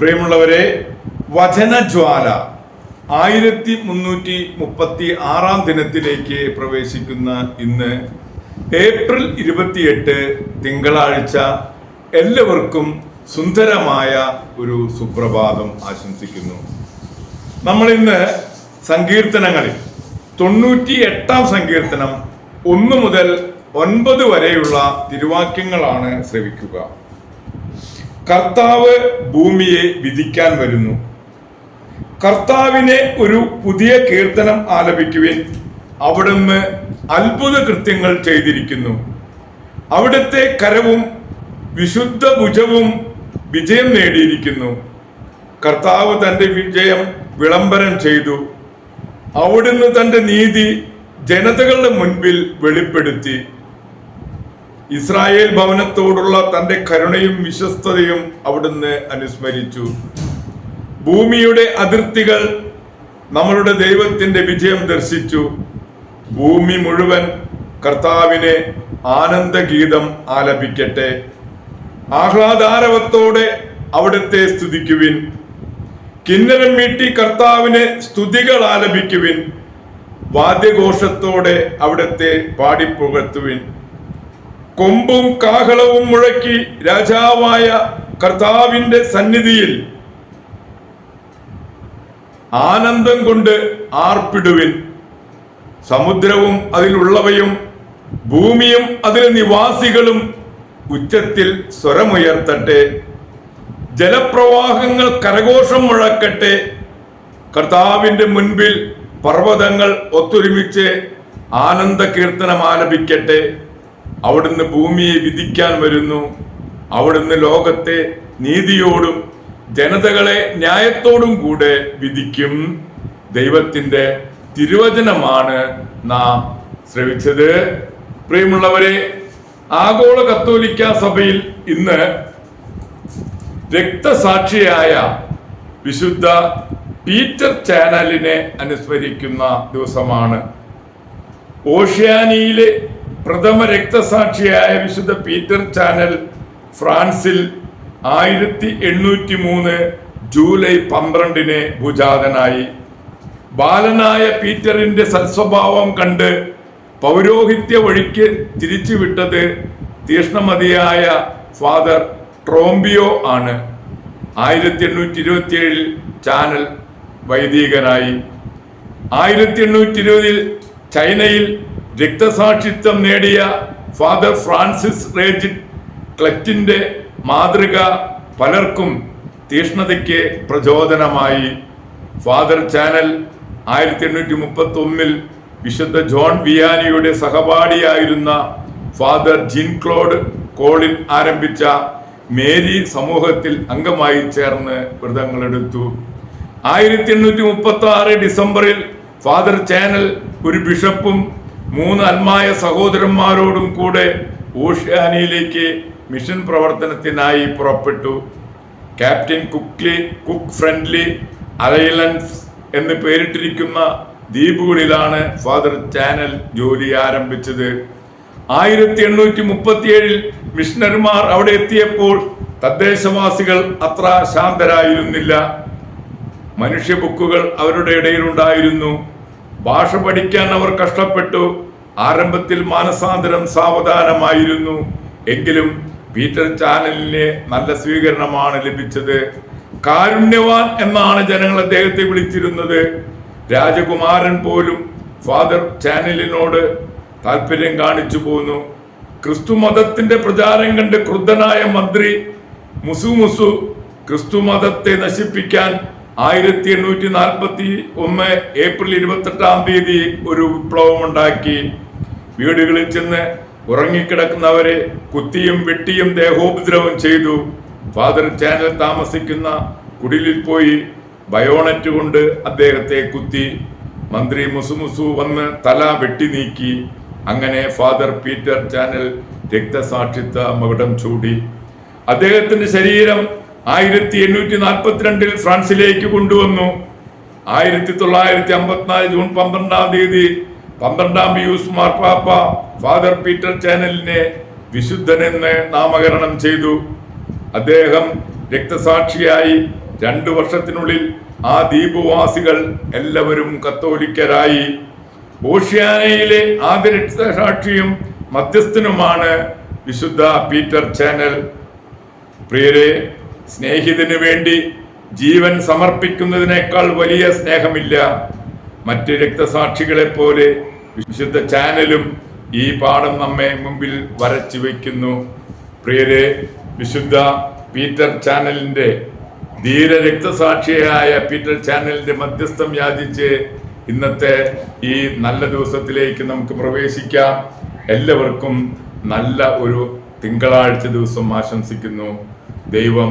പ്രിയമുള്ളവരെ വചനജ്വാല ആയിരത്തി മുന്നൂറ്റി മുപ്പത്തി ആറാം ദിനത്തിലേക്ക് പ്രവേശിക്കുന്ന ഇന്ന് ഏപ്രിൽ ഇരുപത്തിയെട്ട് തിങ്കളാഴ്ച എല്ലാവർക്കും സുന്ദരമായ ഒരു സുപ്രഭാതം ആശംസിക്കുന്നു. നമ്മൾ ഇന്ന് സങ്കീർത്തനങ്ങളിൽ തൊണ്ണൂറ്റി എട്ടാം സങ്കീർത്തനം ഒന്ന് മുതൽ ഒൻപത് വരെയുള്ള തിരുവാക്യങ്ങളാണ് ശ്രവിക്കുക. കർത്താവ് ഭൂമിയെ വിധിക്കാൻ വരുന്നു. കർത്താവിനെ ഒരു പുതിയ കീർത്തനം ആലപിക്കുവിൻ. അവിടുന്ന് അത്ഭുത കൃത്യങ്ങൾ ചെയ്തിരിക്കുന്നു. അവിടുത്തെ കരവും വിശുദ്ധ ഭുജവും വിജയം നേടിയിരിക്കുന്നു. കർത്താവ് തന്റെ വിജയം വിളംബരം ചെയ്തു. അവിടുന്ന് തന്റെ നീതി ജനതകളുടെ മുൻപിൽ വെളിപ്പെടുത്തി. ഇസ്രായേൽ ഭവനത്തോടുള്ള തന്റെ കരുണയും വിശ്വസ്തതയും അവിടുന്ന് അനുസ്മരിച്ചു. ഭൂമിയുടെ അതിർത്തികൾ നമ്മളുടെ ദൈവത്തിന്റെ വിജയം ദർശിച്ചു. ഭൂമി മുഴുവൻ കർത്താവിനെ ആനന്ദഗീതം ആലപിക്കട്ടെ. ആഹ്ലാദാരവത്തോടെ അവിടുത്തെ സ്തുതിക്കുവിൻ. കിന്നരം മീട്ടി കർത്താവിനെ സ്തുതികൾ ആലപിക്കുവിൻ. വാദ്യഘോഷത്തോടെ അവിടുത്തെ പാടിപ്പുകഴ്ത്തുവിൻ. കൊമ്പും കാഹളവും മുഴക്കി രാജാവായ കർത്താവിന്റെ സന്നിധിയിൽ ആനന്ദം കൊണ്ട് ആർപ്പിടുവിൻ. സമുദ്രവും അതിലുള്ളവയും ഭൂമിയും അതിലെ നിവാസികളും ഉച്ചത്തിൽ സ്വരമുയർത്തട്ടെ. ജലപ്രവാഹങ്ങൾ കരഘോഷം മുഴക്കട്ടെ. കർത്താവിന്റെ മുൻപിൽ പർവതങ്ങൾ ഒത്തൊരുമിച്ച് ആനന്ദ കീർത്തനം ആലപിക്കട്ടെ. അവിടുന്ന് ഭൂമിയെ വിധിക്കാൻ വരുന്നു. അവിടുന്ന് ലോകത്തെ നീതിയോടും ജനതകളെ ന്യായത്തോടും കൂടെ വിധിക്കും. ദൈവത്തിന്റെ തിരുവചനമാണ് നാം ശ്രവിച്ചത്. പ്രിയമുള്ളവരെ ആഗോള കത്തോലിക്ക സഭയിൽ ഇന്ന് രക്തസാക്ഷിയായ വിശുദ്ധ പീറ്റർ ചാനലിനെ അനുസ്മരിക്കുന്ന ദിവസമാണ്. ഓഷ്യാനിയിലെ പ്രഥമ രക്തസാക്ഷിയായ വിശുദ്ധ പീറ്റർ ചാനൽ ഫ്രാൻസിൽ ആയിരത്തി എണ്ണൂറ്റി മൂന്ന് ജൂലൈ പന്ത്രണ്ടിന് ഭുജാതനായി. ബാലനായ പീറ്ററിന്റെ സത്സ്വഭാവം കണ്ട് പൗരോഹിത്യ വഴിക്ക് തിരിച്ചുവിട്ടത് തീഷ്ണമതിയായ ഫാദർ ട്രോംബിയോ ആണ്. ആയിരത്തി എണ്ണൂറ്റി ഇരുപത്തിയേഴിൽ ചാനൽ വൈദികനായി. ആയിരത്തി എണ്ണൂറ്റി ഇരുപതിൽ ചൈനയിൽ രക്തസാക്ഷിത്വം നേടിയ ഫാദർ ഫ്രാൻസിസ് റേജിറ്റ് ക്ലറ്റിന്റെ മാതൃക പലർക്കും തീഷ്ണതയ്ക്ക് പ്രചോദനമായി. ഫാദർ ചാനൽ ആയിരത്തി എണ്ണൂറ്റി മുപ്പത്തി ഒന്നിൽ വിശുദ്ധ ജോൺ വിയാനിയുടെ സഹപാഠിയായിരുന്ന ഫാദർ ജിൻ ക്ലോഡ് കോളിൻ ആരംഭിച്ച മേരി സമൂഹത്തിൽ അംഗമായി ചേർന്ന് വ്രതങ്ങളെടുത്തു ആയിരത്തി എണ്ണൂറ്റി മുപ്പത്തി ആറ് ഡിസംബറിൽ ഫാദർ ചാനൽ ഒരു ബിഷപ്പും മൂന്ന് അന്മായ സഹോദരന്മാരോടും കൂടെ ഓഷ്യാനിയിലേക്ക് മിഷൻ പ്രവർത്തനത്തിനായി പുറപ്പെട്ടു. ക്യാപ്റ്റൻ കുക്ലി കുക്ക് ഫ്രണ്ട്ലി അലയലൻസ് എന്ന് പേരിട്ടിരിക്കുന്ന ദ്വീപുകളിലാണ് ഫാദർ ചാനൽ ജോലി ആരംഭിച്ചത്. ആയിരത്തി എണ്ണൂറ്റി മുപ്പത്തിയേഴിൽ മിഷണറിമാർ അവിടെ എത്തിയപ്പോൾ തദ്ദേശവാസികൾ അത്ര ശാന്തരായിരുന്നില്ല. മനുഷ്യ ബുക്കുകൾ അവരുടെ ഇടയിലുണ്ടായിരുന്നു. ഭാഷ പഠിക്കാൻ അവർ കഷ്ടപ്പെട്ടു. ആരംഭത്തിൽ മാനസാന്തരം സാവധാനമായിരുന്നു. എങ്കിലും പീറ്റർ ചാനലിന് നല്ല സ്വീകരണമാണ് ലഭിച്ചത്. കാരുണ്യവാൻ എന്നാണ് ജനങ്ങൾ അദ്ദേഹത്തെ വിളിച്ചിരുന്നത്. രാജകുമാരൻ പോലും ഫാദർ ചാനലിനോട് താല്പര്യം കാണിച്ചു പോന്നു. ക്രിസ്തു മതത്തിന്റെ പ്രചാരം കണ്ട് ക്രുദ്ധനായ മന്ത്രി മുസു മുസു ക്രിസ്തു മതത്തെ നശിപ്പിക്കാൻ ആയിരത്തി എണ്ണൂറ്റി നാൽപ്പത്തി ഒന്ന് ഏപ്രിൽ ഇരുപത്തെട്ടാം തീയതി ഒരു വിപ്ലവം ഉണ്ടാക്കി വീടുകളിൽ ചെന്ന് ഉറങ്ങിക്കിടക്കുന്നവരെ കുത്തിയും വെട്ടിയും ദേഹോപദ്രവം ചെയ്തു. ഫാദർ ചാനൽ താമസിക്കുന്ന കുടിലിൽ പോയി ബയോണറ്റ് കൊണ്ട് അദ്ദേഹത്തെ കുത്തി. മന്ത്രി മുസുമുസു വന്ന് തല വെട്ടി നീക്കി. അങ്ങനെ ഫാദർ പീറ്റർ ചാനൽ രക്തസാക്ഷിത്വ മകുടം ചൂടി. അദ്ദേഹത്തിന്റെ ശരീരം ആയിരത്തി എണ്ണൂറ്റി നാൽപ്പത്തിരണ്ടിൽ ഫ്രാൻസിലേക്ക് കൊണ്ടുവന്നു. ആയിരത്തി തൊള്ളായിരത്തി അമ്പത്തിനാല് ജൂൺ പന്ത്രണ്ടാം തീയതി പന്ത്രണ്ടാം പിയൂസ് മാർപ്പാപ്പ ഫാദർ പീറ്റർ ചാനലിനെ വിശുദ്ധനെന്ന് നാമകരണം ചെയ്തു. അദ്ദേഹം രക്തസാക്ഷിയായി രണ്ടു വർഷത്തിനുള്ളിൽ ആ ദ്വീപുവാസികൾ എല്ലാവരും കത്തോലിക്കരായി. ഓഷ്യാനയിലെ ആദ്യ രക്തസാക്ഷിയും മധ്യസ്ഥനുമാണ് വിശുദ്ധ പീറ്റർ ചാനൽ. പ്രിയരെ സ്നേഹിതന് വേണ്ടി ജീവൻ സമർപ്പിക്കുന്നതിനേക്കാൾ വലിയ സ്നേഹമില്ല. മറ്റ് രക്തസാക്ഷികളെ പോലെ വിശുദ്ധ ചാനലും ഈ പാഠം നമ്മെ മുമ്പിൽ വരച്ചു വയ്ക്കുന്നു. പ്രിയരെ വിശുദ്ധ പീറ്റർ ചാനലിന്റെ ധീര രക്തസാക്ഷിയായ പീറ്റർ ചാനലിന്റെ മധ്യസ്ഥം യാചിച്ച് ഇന്നത്തെ ഈ നല്ല ദിവസത്തിലേക്ക് നമുക്ക് പ്രവേശിക്കാം. എല്ലാവർക്കും നല്ല ഒരു തിങ്കളാഴ്ച ദിവസം ആശംസിക്കുന്നു. ദൈവം